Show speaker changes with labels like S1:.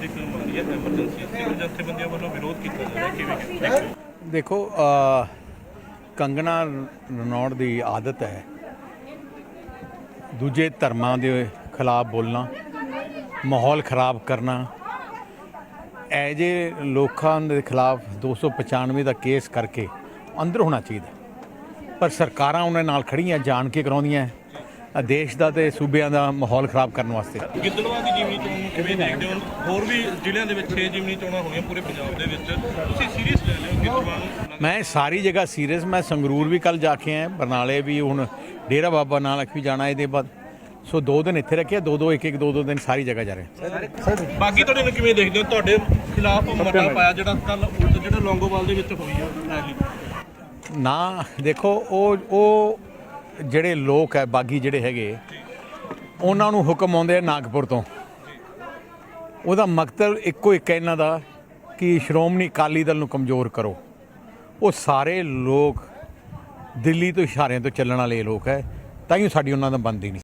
S1: ਰਾਜਨੀਤਿਕ ਮਾਰੀ ਹੈ ਐਮਰਜੈਂਸੀ ਸਿਵਲ ਜਥੇਬੰਦੀਆਂ ਵੱਲੋਂ ਵਿਰੋਧ ਕੀਤਾ ਜਾ ਰਿਹਾ ਕਿਵੇਂ
S2: ਦੇਖੋ ਅ, ਕੰਗਣਾ ਰਣੌੜ ਦੀ ਆਦਤ ਹੈ ਦੂਜੇ ਧਰਮਾਂ ਦੇ ਖਿਲਾਫ ਬੋਲਣਾ ਮਾਹੌਲ ਖਰਾਬ ਕਰਨਾ। ਐ ਜੇ ਲੋਕਾਂ ਦੇ ਖਿਲਾਫ 295 ਦਾ ਕੇਸ ਕਰਕੇ ਅੰਦਰ ਹੋਣਾ ਚਾਹੀਦਾ ਪਰ ਸਰਕਾਰਾਂ ਉਹਨਾਂ ਨਾਲ ਖੜੀਆਂ ਜਾਣ ਕੇ ਕਰਾਉਂਦੀਆਂ ਅ, ਦੇਸ਼ ਦਾ ਤੇ ਸੂਬਿਆਂ ਦਾ ਮਾਹੌਲ ਖਰਾਬ ਕਰਨ ਵਾਸਤੇ।
S1: ਗਿੱਦੜਵਾ ਦੀ ਜਿਮਨੀ ਚੋਣ ਨੂੰ ਕਿਵੇਂ ਦੇਖਦੇ ਹੋ? ਹੋਰ ਵੀ ਜ਼ਿਲ੍ਹਿਆਂ ਦੇ ਵਿੱਚ 6 ਜਿਮਨੀ ਚੋਣਾਂ ਹੋਣੀਆਂ ਪੂਰੇ ਪੰਜਾਬ ਦੇ ਵਿੱਚ। ਤੁਸੀਂ ਸੀਰੀਅਸ ਲੈ ਲਿਓ ਗਿੱਦੜਵਾ ਨੂੰ?
S2: ਮੈਂ ਸਾਰੀ ਜਗ੍ਹਾ ਸੀਰੀਅਸ ਮੈਂ ਸੰਗਰੂਰ ਵੀ ਕੱਲ ਜਾ ਕੇ ਆਇਆ ਬਰਨਾਲੇ ਵੀ ਹੁਣ ਡੇਰਾ ਬਾਬਾ ਨਾਨਕ ਵੀ ਜਾਣਾ ਇਹਦੇ ਬਾਅਦ। ਸੋ ਦੋ ਦਿਨ ਇੱਥੇ ਰੱਖਿਆ ਦੋ ਦੋ ਇੱਕ ਇੱਕ ਦੋ ਦੋ ਦਿਨ ਸਾਰੀ ਜਗ੍ਹਾ ਜਾ ਰਹੇ
S1: ਬਾਕੀ ਤੁਹਾਡੇ ਨੂੰ ਕਿਵੇਂ ਦੇਖਦੇ ਹੋ? ਤੁਹਾਡੇ ਖਿਲਾਫ ਮਤਾ ਪਾਇਆ ਜਿਹੜਾ ਕੱਲ ਜਿਹੜਾ ਲੌਂਗੋਵਾਲ ਦੇ ਵਿੱਚ ਹੋਈ ਹੈ
S2: ਨਾ ਦੇਖੋ ਉਹ ਉਹ ਜਿਹੜੇ ਲੋਕ ਹੈ, ਬਾਗੀ ਜਿਹੜੇ ਹੈਗੇ, ਉਹਨਾਂ ਨੂੰ ਹੁਕਮ ਆਉਂਦੇ ਆ ਨਾਗਪੁਰ ਤੋਂ। ਉਹਦਾ ਮਕਸਦ ਇੱਕੋ ਇੱਕ ਹੈ ਇਹਨਾਂ ਦਾ ਕਿ ਸ਼੍ਰੋਮਣੀ ਅਕਾਲੀ ਦਲ ਨੂੰ ਕਮਜ਼ੋਰ ਕਰੋ। ਉਹ ਸਾਰੇ ਲੋਕ ਦਿੱਲੀ ਤੋਂ ਇਸ਼ਾਰਿਆਂ ਤੋਂ ਚੱਲਣ ਵਾਲੇ ਲੋਕ ਹੈ, ਤਾਂ ਹੀ ਸਾਡੀ ਉਹਨਾਂ ਦਾ ਬਣਦੀ ਨਹੀਂ।